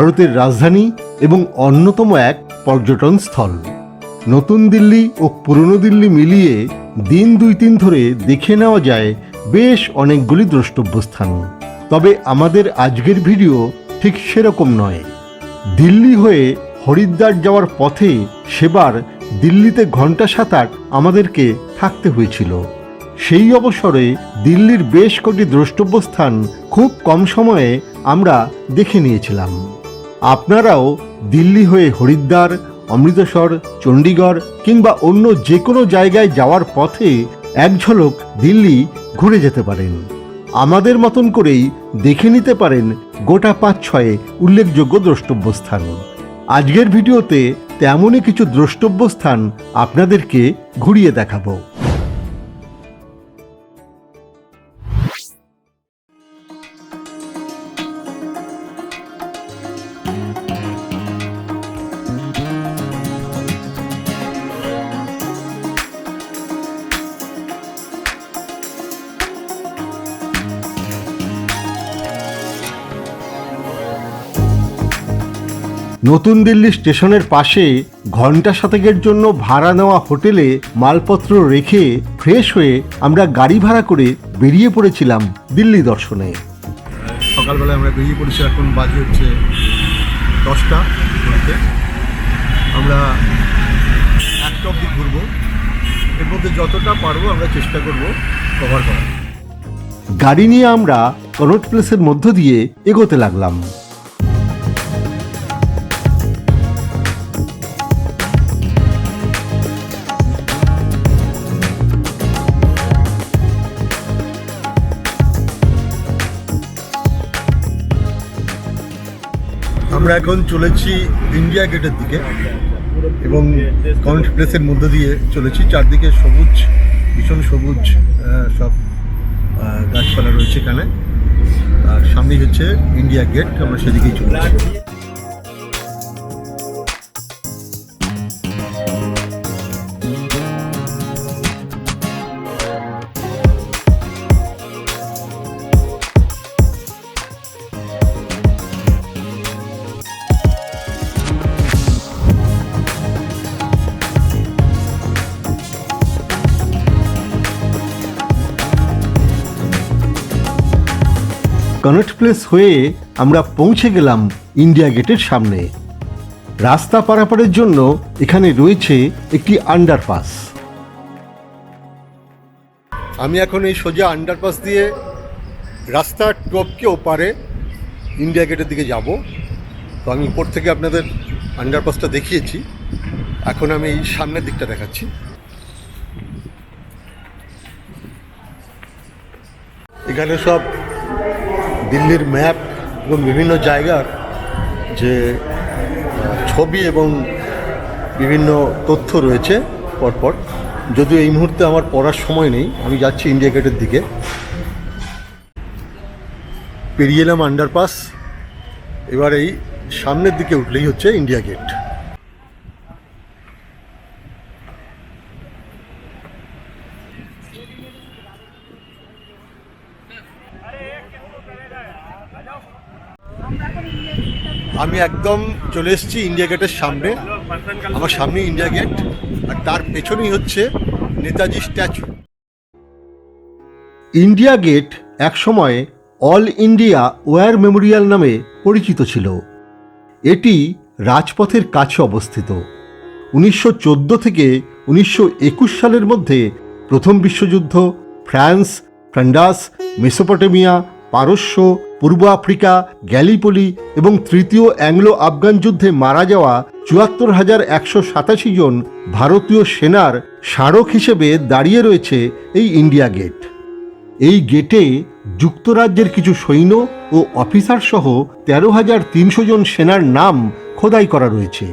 ভারতের রাজধানী এবং অন্যতম এক পর্যটন স্থল। নতুন দিল্লি ও পুরনো দিল্লি মিলিয়ে দিন দুই তিন ধরে দেখে নেওয়া যায় বেশ অনেকগুলি দ্রষ্টব্য স্থান তবে আমাদের আজকের ভিডিও ঠিক সেরকম নয়। দিল্লি হয়ে হরিদ্বার যাওয়ার পথে সেবার দিল্লিতে ঘণ্টা সাত আট আমাদেরকে থাকতে হয়েছিল। সেই অবসরে দিল্লির বেশ কটি দ্রষ্টব্য স্থান খুব কম সময়ে আমরা দেখে নিয়েছিলাম। আপনারাও দিল্লি হয়ে হরিদ্বার, অমৃতসর, চণ্ডীগড় কিংবা অন্য যে কোনো জায়গায় যাওয়ার পথে এক ঝলক দিল্লি ঘুরে যেতে পারেন। আমাদের মতন করেই দেখে নিতে পারেন গোটা পাঁচ ছয়ে উল্লেখযোগ্য দ্রষ্টব্য স্থান আজকের ভিডিওতে তেমনই কিছু দ্রষ্টব্য স্থান আপনাদেরকে ঘুরিয়ে দেখাবো। নতুন দিল্লি স্টেশনের পাশে ঘণ্টা শতকের জন্য ভাড়া নেওয়া হোটেলে মালপত্র রেখে ফ্রেশ হয়ে আমরা গাড়ি ভাড়া করে বেরিয়ে পড়েছিলাম দিল্লি দর্শনে। সকালবেলায় আমরা বেরিয়ে পড়েছি এখন বাজে হচ্ছে দশটা আমরা একটা অবধি ঘুরবো। এর মধ্যে যতটা পারব আমরা চেষ্টা করব কভার করার। গাড়ি নিয়ে আমরা কনট প্লেসের মধ্য দিয়ে এগোতে লাগলাম। আমরা এখন চলেছি ইন্ডিয়া গেটের দিকে এবং কমেন্ট প্লেসের মধ্যে দিয়ে চলেছি। চারদিকে সবুজ, ভীষণ সবুজ সব গাছপালা রয়েছে এখানে। আর সামনেই হচ্ছে ইন্ডিয়া গেট, আমরা সেদিকেই চলেছি কনট প্লেস হয়ে আমরা পৌঁছে গেলাম ইন্ডিয়া গেটের সামনে। রাস্তা পারাপারের জন্য এখানে রয়েছে একটি আন্ডারপাস আমি এখন এই সোজা আন্ডারপাস দিয়ে রাস্তার টপকে ওপারে ইন্ডিয়া গেটের দিকে যাব। তো আমি উপর থেকে আপনাদের আন্ডারপাসটা দেখিয়েছি। এখন আমি এই সামনের দিকটা দেখাচ্ছি। এখানে সব দিল্লির ম্যাপ এবং বিভিন্ন জায়গার যে ছবি এবং বিভিন্ন তথ্য রয়েছে পরপর। যদিও এই মুহূর্তে আমার পড়ার সময় নেই, আমি যাচ্ছি ইন্ডিয়া গেটের দিকে। পেরিয়ে এলাম আন্ডারপাস এবার এই সামনের দিকে উঠলেই হচ্ছে ইন্ডিয়া গেট। আমি একদম চলে এসেছি ইন্ডিয়া গেটের সামনে। আমার সামনে ইন্ডিয়া গেট আর তার পেছনেই হচ্ছে নেতাজি স্ট্যাচু। ইন্ডিয়া গেট একসময় অল ইন্ডিয়া ওয়ার মেমোরিয়াল নামে পরিচিত ছিল। এটি রাজপথের কাছে অবস্থিত। উনিশশো চোদ্দ থেকে উনিশশো একুশ সালের মধ্যে প্রথম বিশ্বযুদ্ধ, ফ্রান্স, ফ্রান্ডাস, মেসোপটেমিয়া পারস্য, পূর্ব আফ্রিকা, গ্যালিপলি এবং তৃতীয় অ্যাংলো আফগান যুদ্ধে মারা যাওয়া চুয়াত্তর হাজার একশো সাতাশি জন ভারতীয় সেনার স্মারক হিসেবে দাঁড়িয়ে রয়েছে এই ইন্ডিয়া গেট। এই গেটে যুক্তরাজ্যের কিছু সৈন্য ও অফিসার সহ তেরো হাজার তিনশো জন সেনার নাম খোদাই করা রয়েছে।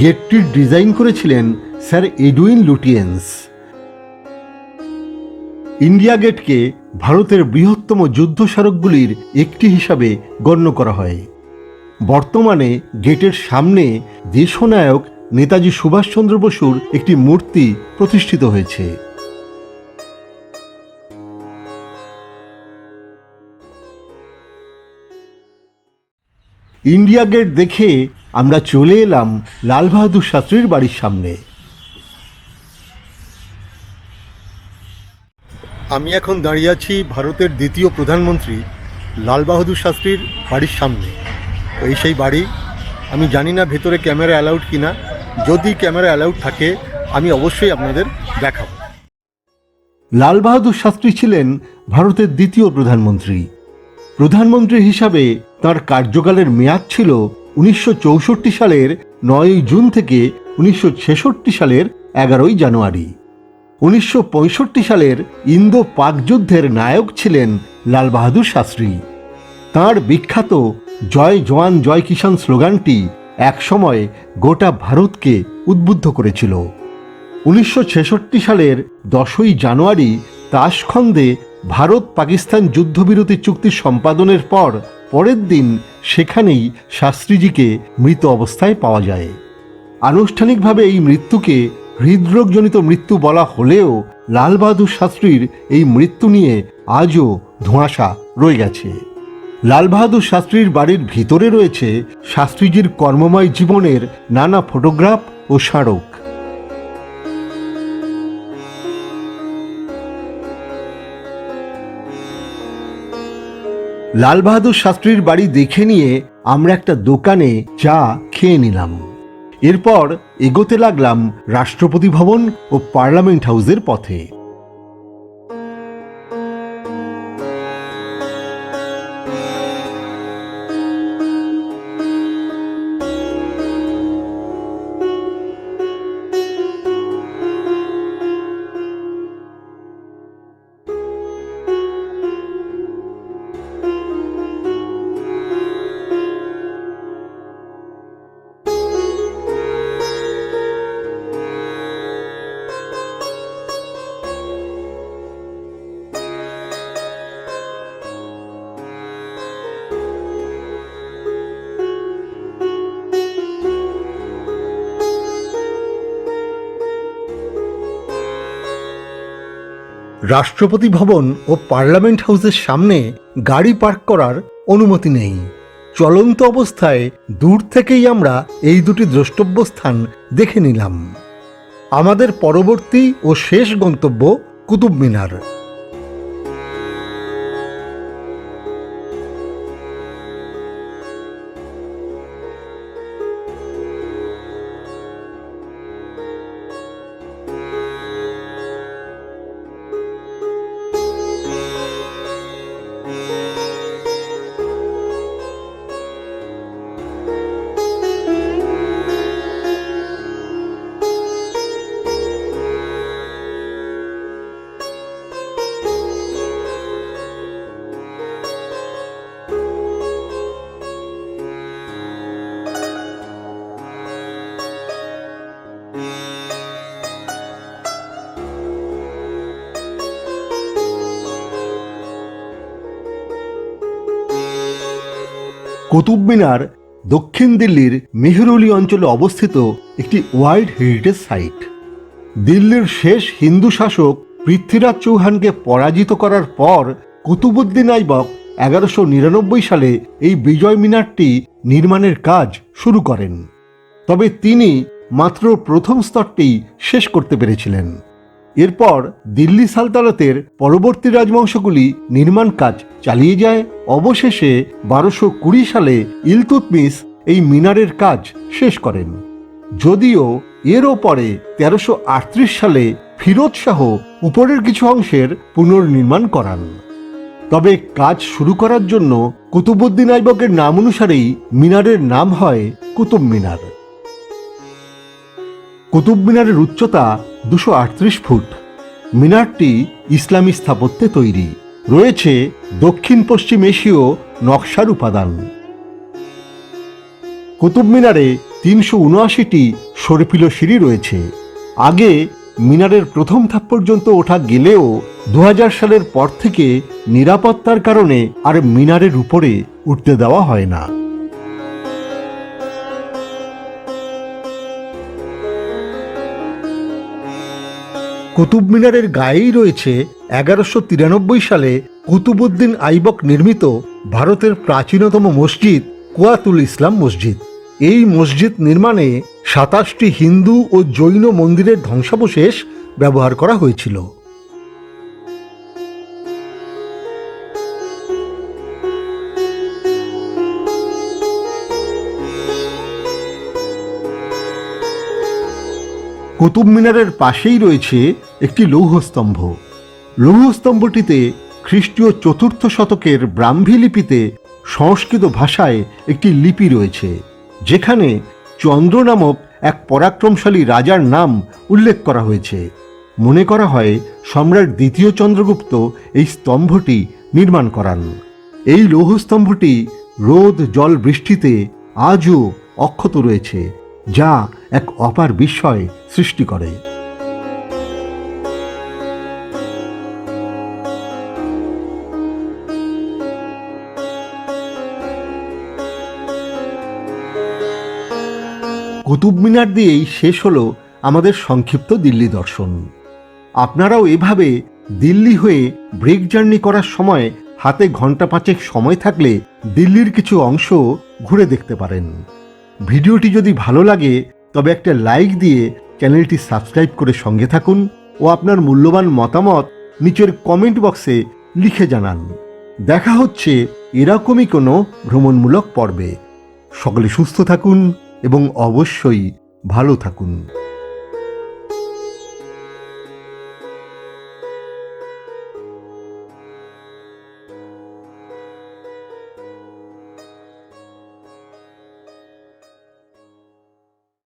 গেটটির ডিজাইন করেছিলেন স্যার এডুইন লুটিয়েন্স। ইন্ডিয়া গেটকে ভারতের বৃহত্তম যুদ্ধ স্মারকগুলির একটি হিসাবে গণ্য করা হয়। বর্তমানে গেটের সামনে দেশনায়ক নেতাজি সুভাষচন্দ্র বসুর একটি মূর্তি প্রতিষ্ঠিত হয়েছে। ইন্ডিয়া গেট দেখে আমরা চলে এলাম লাল বাহাদুর শাস্ত্রীর বাড়ির সামনে। আমি এখন দাঁড়িয়ে আছি ভারতের দ্বিতীয় প্রধানমন্ত্রী লাল বাহাদুর শাস্ত্রীর বাড়ির সামনে। এই সেই বাড়ি, আমি জানি না ভেতরে ক্যামেরা অ্যালাউড কিনা। যদি ক্যামেরা অ্যালাউড থাকে, আমি অবশ্যই আপনাদের দেখাবো। লাল বাহাদুর শাস্ত্রী ছিলেন ভারতের দ্বিতীয় প্রধানমন্ত্রী। প্রধানমন্ত্রী হিসাবে তার কার্যকালের মেয়াদ ছিল উনিশশো চৌষট্টি সালের নয়ই জুন থেকে উনিশশো ছেষট্টি সালের এগারোই জানুয়ারি। উনিশশো পঁয়ষট্টি সালের ইন্দো পাক যুদ্ধের নায়ক ছিলেন লাল বাহাদুর শাস্ত্রী। তাঁর বিখ্যাত জয় জওয়ান জয় কিষাণ স্লোগানটি একসময় গোটা ভারতকে উদ্বুদ্ধ করেছিল। উনিশশো ছেষট্টি সালের দশই জানুয়ারি তাসখন্দে ভারত পাকিস্তান যুদ্ধবিরতি চুক্তি সম্পাদনের পর পরের দিন সেখানেই শাস্ত্রীজিকে মৃত অবস্থায় পাওয়া যায়। আনুষ্ঠানিকভাবে এই মৃত্যুকে হৃদরোগজনিত মৃত্যু বলা হলেও লাল বাহাদুর শাস্ত্রীর এই মৃত্যু নিয়ে আজও ধোঁয়াশা রয়ে গেছে। লালবাহাদুর শাস্ত্রীর বাড়ির ভিতরে রয়েছে শাস্ত্রীজির কর্মময় জীবনের নানা ফটোগ্রাফ ও স্মারক। লাল বাহাদুর শাস্ত্রীর বাড়ি দেখে নিয়ে আমরা একটা দোকানে চা খেয়ে নিলাম। এরপর এগোতে লাগলাম রাষ্ট্রপতি ভবন ও পার্লামেন্ট হাউসের পথে। রাষ্ট্রপতি ভবন ও পার্লামেন্ট হাউসের সামনে গাড়ি পার্ক করার অনুমতি নেই। চলন্ত অবস্থায় দূর থেকেই আমরা এই দুটি দ্রষ্টব্য স্থান দেখে নিলাম। আমাদের পরবর্তী ও শেষ গন্তব্য কুতুব মিনার কুতুব মিনার দক্ষিণ দিল্লির মেহরুলি অঞ্চলে অবস্থিত একটি ওয়ার্ল্ড হেরিটেজ সাইট। দিল্লির শেষ হিন্দু শাসক পৃথ্বীরাজ চৌহানকে পরাজিত করার পর কুতুবুদ্দিন আইবক এগারোশো নিরানব্বই সালে এই বিজয় মিনারটি নির্মাণের কাজ শুরু করেন। তবে তিনি মাত্র প্রথম স্তরটি শেষ করতে পেরেছিলেন। এরপর দিল্লি সালতানাতের পরবর্তী রাজবংশগুলি নির্মাণ কাজ চালিয়ে যায়। অবশেষে বারোশো কুড়ি সালে ইলতুতমিস এই মিনারের কাজ শেষ করেন। যদিও এরও পরে তেরোশো সালে ফিরোজ শাহ উপরের কিছু অংশের পুনর্নির্মাণ করান। তবে কাজ শুরু করার জন্য কুতুবুদ্দিন আইবকের নাম অনুসারেই মিনারের নাম হয় কুতুব মিনার। কুতুব মিনারের উচ্চতা দুশো ফুট। মিনারটি ইসলামী স্থাপত্যে তৈরি। রয়েছে দক্ষিণ পশ্চিম এশীয় নকশার উপাদান। কুতুব মিনারে তিনশো উনআশিটি সরপিল সিঁড়ি রয়েছে। আগে মিনারের প্রথম ধাপ পর্যন্ত ওঠা গেলেও দু হাজার সালের পর থেকে নিরাপত্তার কারণে আর মিনারের উপরে উঠতে দেওয়া হয় না। কুতুব মিনারের গায়েই রয়েছে এগারোশো তিরানব্বই সালে কুতুবুদ্দিন আইবক নির্মিত ভারতের প্রাচীনতম মসজিদ কুয়াতুল ইসলাম মসজিদ। এই মসজিদ নির্মাণে সাতাশটি হিন্দু ও জৈন মন্দিরের ধ্বংসাবশেষ ব্যবহার করা হয়েছিল। কুতুব মিনারের পাশেই রয়েছে একটি লৌহস্তম্ভ। লৌহস্তম্ভটিতে খ্রিস্টীয় চতুর্থ শতকের ব্রাহ্মী লিপিতে সংস্কৃত ভাষায় একটি লিপি রয়েছে, যেখানে চন্দ্র নামক এক পরাক্রমশালী রাজার নাম উল্লেখ করা হয়েছে। মনে করা হয় সম্রাট দ্বিতীয় চন্দ্রগুপ্ত এই স্তম্ভটি নির্মাণ করান। এই লৌহস্তম্ভটি রোদ, জল, বৃষ্টিতে আজও অক্ষত রয়েছে, যা এক অপার বিস্ময় সৃষ্টি করে। কুতুব মিনার দিয়েই শেষ হলো আমাদের সংক্ষিপ্ত দিল্লি দর্শন। আপনারাও এভাবে দিল্লি হয়ে ব্রেক জার্নি করার সময় হাতে ঘণ্টা পাঁচেক সময় থাকলে দিল্লির কিছু অংশ ঘুরে দেখতে পারেন। ভিডিওটি যদি ভালো লাগে, তবে একটা লাইক দিয়ে চ্যানেলটি সাবস্ক্রাইব করে সঙ্গে থাকুন ও আপনার মূল্যবান মতামত নিচের কমেন্ট বক্সে লিখে জানান। দেখা হচ্ছে এরকমই কোনো ভ্রমণমূলক পর্বে। সকলে সুস্থ থাকুন। এবং অবশ্যই ভালো থাকুন।